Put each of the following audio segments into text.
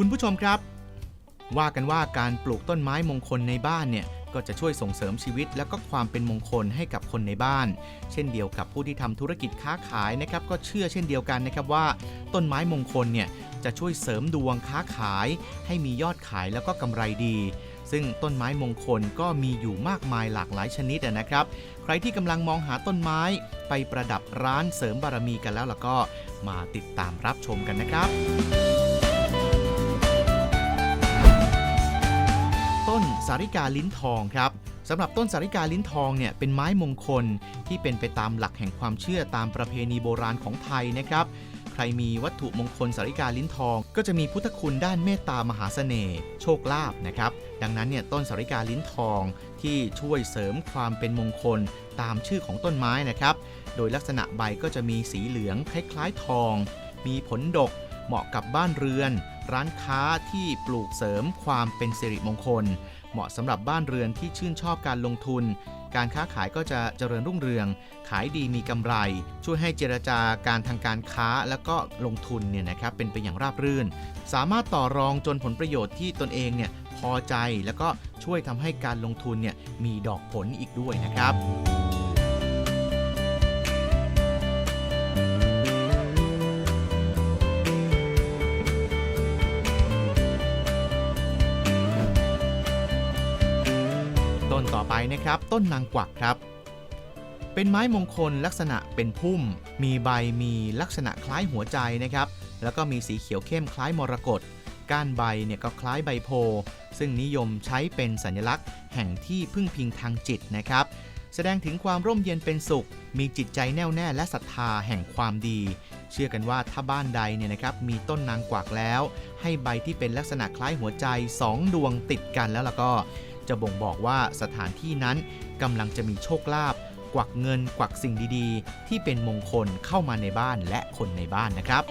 คุณผู้ชมครับ ว่ากันว่าการปลูกต้นไม้มงคลในบ้านเนี่ยก็จะช่วยส่งเสริมชีวิตและก็ความเป็นมงคลให้กับคนในบ้าน เช่นเดียวกับผู้ที่ทำธุรกิจค้าขายนะครับ ก็เชื่อเช่นเดียวกันนะครับว่า ต้นไม้มงคลเนี่ยจะช่วยเสริมดวงค้าขาย ให้มียอดขายแล้วก็กำไรดี ซึ่งต้นไม้มงคลก็มีอยู่มากมายหลากหลายชนิดนะครับ ใครที่กำลังมองหาต้นไม้ไปประดับร้านเสริมบารมีกันแล้วล่ะก็มาติดตามรับชมกันนะครับ ต้นสาริกาลิ้นทองครับสำหรับต้นสาริกาลิ้นทองเนี่ยเป็นไม้มงคลที่เป็นไปตามหลักแห่งความเชื่อตามประเพณีโบราณของไทยนะครับ ใครมีวัตถุมงคลสาริกาลิ้นทอง ก็จะมีพุทธคุณด้านเมตตามหาเสน่ห์โชคลาภนะครับ ดังนั้นเนี่ยต้นสาริกาลิ้นทองที่ช่วยเสริมความเป็นมงคลตามชื่อของต้นไม้นะครับ โดยลักษณะใบก็จะมีสีเหลืองคล้ายๆทอง มีผลดกเหมาะกับบ้านเรือน ร้านค้าที่ปลูกเสริมความเป็นสิริมงคล เหมาะสำหรับบ้านเรือนที่ชื่นชอบการลงทุน การค้าขายก็จะเจริญรุ่งเรือง ขายดีมีกำไร ช่วยให้เจรจาการทางการค้าแล้วก็ลงทุนเนี่ยนะครับเป็นไปอย่างราบรื่น สามารถต่อรองจนผลประโยชน์ที่ตนเองเนี่ยพอใจแล้วก็ช่วยทำให้การลงทุนเนี่ยมีดอกผลอีกด้วยนะครับ ต่อไปนะครับ ต้นนางกวักครับ เป็นไม้มงคลลักษณะเป็นพุ่ม มีใบมีลักษณะคล้ายหัวใจนะครับ แล้วก็มีสีเขียวเข้มคล้ายมรกตก้านใบเนี่ยก็คล้ายใบโพ ซึ่งนิยมใช้เป็นสัญลักษณ์ แห่งที่พึ่งพิงทางจิตนะครับ แสดงถึงความร่มเย็นเป็นสุข มีจิตใจแน่วแน่และศรัทธาแห่งความดี เชื่อกันว่าถ้าบ้านใดเนี่ยนะครับมีต้นนางกวักแล้ว ให้ใบที่เป็นลักษณะคล้ายหัวใจสองดวงติดกันแล้วล่ะก็ จะบ่งบอกว่าสถานที่นั้นกำลังจะมีโชคลาภกวักเงินกวักสิ่งดีๆ ที่เป็นมงคลเข้ามาในบ้านและคนในบ้านนะครับ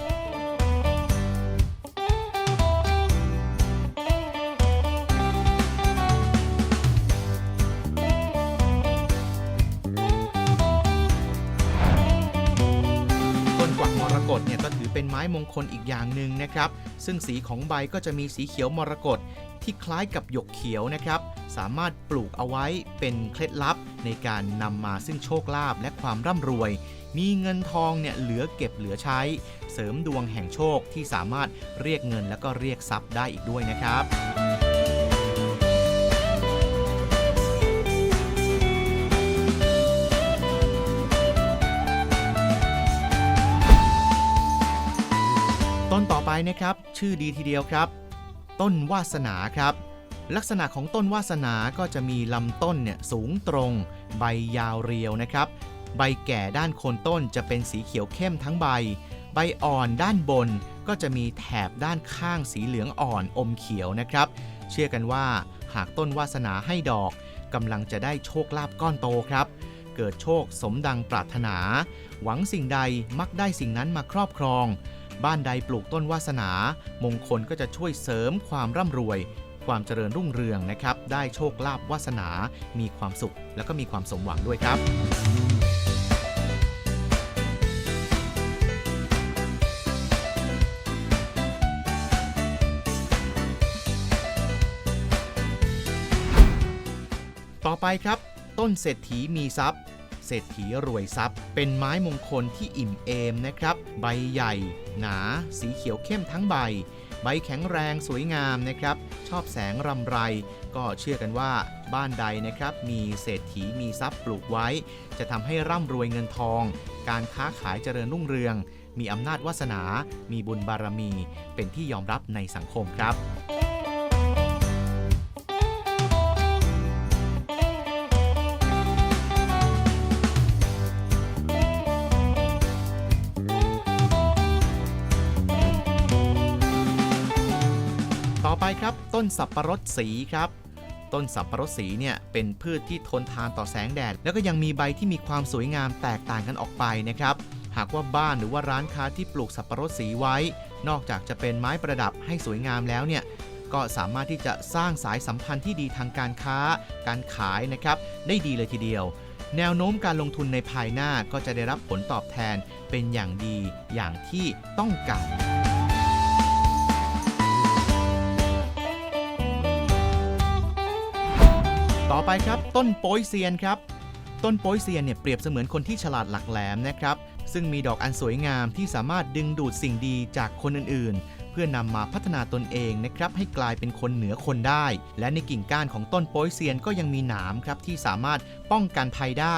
ต้นกักมรกตเนี่ยก็ถือเป็นไม้มงคลอีกอย่างหนึ่งนะครับ ซึ่งสีของใบก็จะมีสีเขียวมรกต ที่คล้ายกับหยกเขียวนะครับ สามารถปลูกเอาไว้เป็นเคล็ดลับในการนำมาซึ่งโชคลาภและความร่ำรวย มีเงินทองเนี่ยเหลือเก็บเหลือใช้ เสริมดวงแห่งโชคที่สามารถเรียกเงินแล้วก็เรียกทรัพย์ได้อีกด้วยนะครับต้นต่อไปนะครับ ชื่อดีทีเดียวครับ ต้นวาสนาครับ ลักษณะของต้นวาสนาก็จะมีลำต้นเนี่ยสูงตรง ใบยาวเรียวนะครับ ใบแก่ด้านโคนต้นจะเป็นสีเขียวเข้มทั้งใบ ใบอ่อนด้านบนก็จะมีแถบด้านข้างสีเหลืองอ่อนอมเขียวนะครับ เชื่อกันว่าหากต้นวาสนาให้ดอกกำลังจะได้โชคลาภก้อนโตครับ เกิดโชคสมดังปรารถนา หวังสิ่งใดมักได้สิ่งนั้นมาครอบครอง บ้านใดปลูกต้นวาสนา มงคลก็จะช่วยเสริมความร่ำรวย ความเจริญรุ่งเรืองนะครับ ได้โชคลาภวาสนา มีความสุข แล้วก็มีความสมหวังด้วยครับต่อไปครับ ต้นเศรษฐีมีทรัพย์ เศรษฐีรวยทรัพย์ เป็นไม้มงคลที่อิ่มเอมนะครับ ใบใหญ่ หนา สีเขียวเข้มทั้งใบ ใบแข็งแรงสวยงามนะครับ ชอบแสงรำไร ก็เชื่อกันว่าบ้านใดนะครับ มีเศรษฐีมีทรัพย์ปลูกไว้ จะทำให้ร่ำรวยเงินทอง การค้าขายเจริญรุ่งเรือง มีอำนาจวาสนา มีบุญบารมี เป็นที่ยอมรับในสังคมครับ ไปครับ ต้นสับปะรดสีครับ ต้นสับปะรดสีเนี่ยเป็นพืชที่ทนทานต่อแสงแดด แล้วก็ยังมีใบที่มีความสวยงามแตกต่างกันออกไปนะครับหากว่าบ้านหรือว่าร้านค้าที่ปลูกสับปะรดสีไว้ นอกจากจะเป็นไม้ประดับให้สวยงามแล้วเนี่ยก็สามารถที่จะสร้างสายสัมพันธ์ที่ดีทางการค้า การขายนะครับ ได้ดีเลยทีเดียว แนวโน้มการลงทุนในภายหน้าก็จะได้รับผลตอบแทนเป็นอย่างดีอย่างที่ต้องการ่อไปครับ ต้นโป้ยเซียนครับ ต้นโป้ยเซียนเนี่ยเปรียบเสมือนคนที่ฉลาดหลักแหลมนะครับ ซึ่งมีดอกอันสวยงามที่สามารถดึงดูดสิ่งดีจากคนอื่นๆ เพื่อนำมาพัฒนาตนเองนะครับให้กลายเป็นคนเหนือคนได้ และในกิ่งก้านของต้นโป้ยเซียนก็ยังมีหนามครับที่สามารถป้องกันภัยได้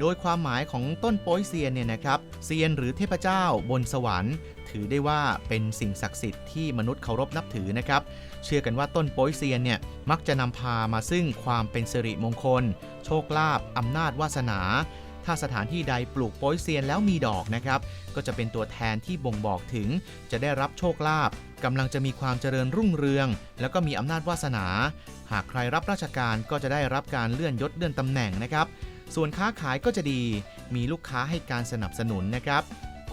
โดยความหมายของต้นโป้ยเซียนเนี่ยนะครับเซียนหรือเทพเจ้าบนสวรรค์ ถือได้ว่าเป็นสิ่งศักดิ์สิทธิ์ที่มนุษย์เคารพนับถือนะครับ เชื่อกันว่าต้นโป้ยเซียนเนี่ยมักจะนำพามาซึ่งความเป็นสิริมงคล โชคลาภอำนาจวาสนา ถ้าสถานที่ใดปลูกโป้ยเซียนแล้วมีดอกนะครับ ก็จะเป็นตัวแทนที่บ่งบอกถึง จะได้รับโชคลาภกำลังจะมีความเจริญรุ่งเรือง แล้วก็มีอำนาจวาสนา หากใครรับราชการก็จะได้รับการเลื่อนยศเลื่อนตำแหน่งนะครับ ส่วนค้าขายก็จะดี มีลูกค้าให้การสนับสนุนนะครับ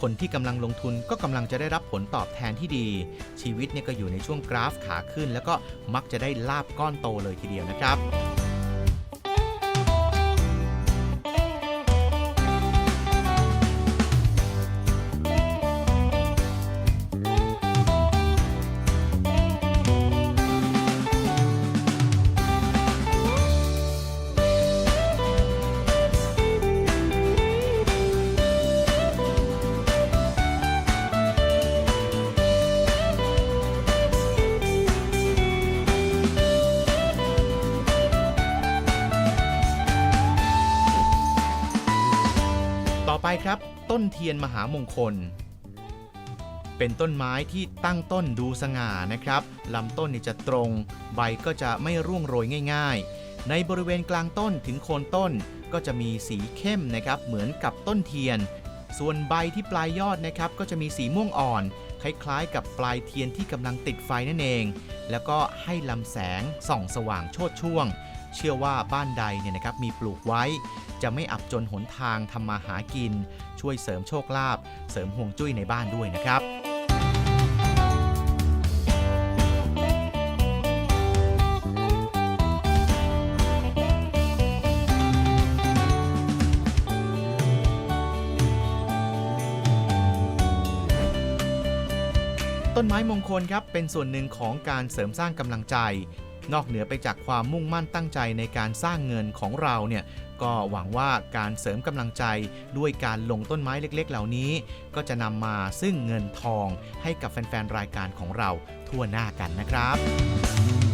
คนที่กำลังลงทุนก็กำลังจะได้รับผลตอบแทนที่ดี ชีวิตเนี่ยก็อยู่ในช่วงกราฟขาขึ้น แล้วก็มักจะได้ลาบก้อนโตเลยทีเดียวนะครับ ไปครับ ต้นเทียนมหามงคล เป็นต้นไม้ที่ตั้งต้นดูสง่านะครับลำต้นนี่จะตรง ใบก็จะไม่ร่วงโรยง่าย ๆ ในบริเวณกลางต้นถึงโคนต้นก็จะมีสีเข้มนะครับ เหมือนกับต้นเทียน ส่วนใบที่ปลายยอดนะครับ ก็จะมีสีม่วงอ่อน คล้ายๆ กับปลายเทียนที่กำลังติดไฟนั่นเอง แล้วก็ให้ลำแสงส่องสว่างโชดช่วง เชื่อว่าบ้านใดเนี่ยนะครับมีปลูกไว้ จะไม่อับจนหนทางทำมาหากิน ช่วยเสริมโชคลาภเสริมห่วงจุ้ยในบ้านด้วยนะครับต้นไม้มงคลครับเป็นส่วนหนึ่งของการเสริมสร้างกำลังใจ นอกเหนือไปจากความมุ่งมั่นตั้งใจในการสร้างเงินของเราเนี่ยก็หวังว่าการเสริมกำลังใจด้วยการลงต้นไม้เล็กๆ เหล่านี้ ก็จะนำมาซึ่งเงินทองให้กับแฟนๆรายการของเราทั่วหน้ากันนะครับ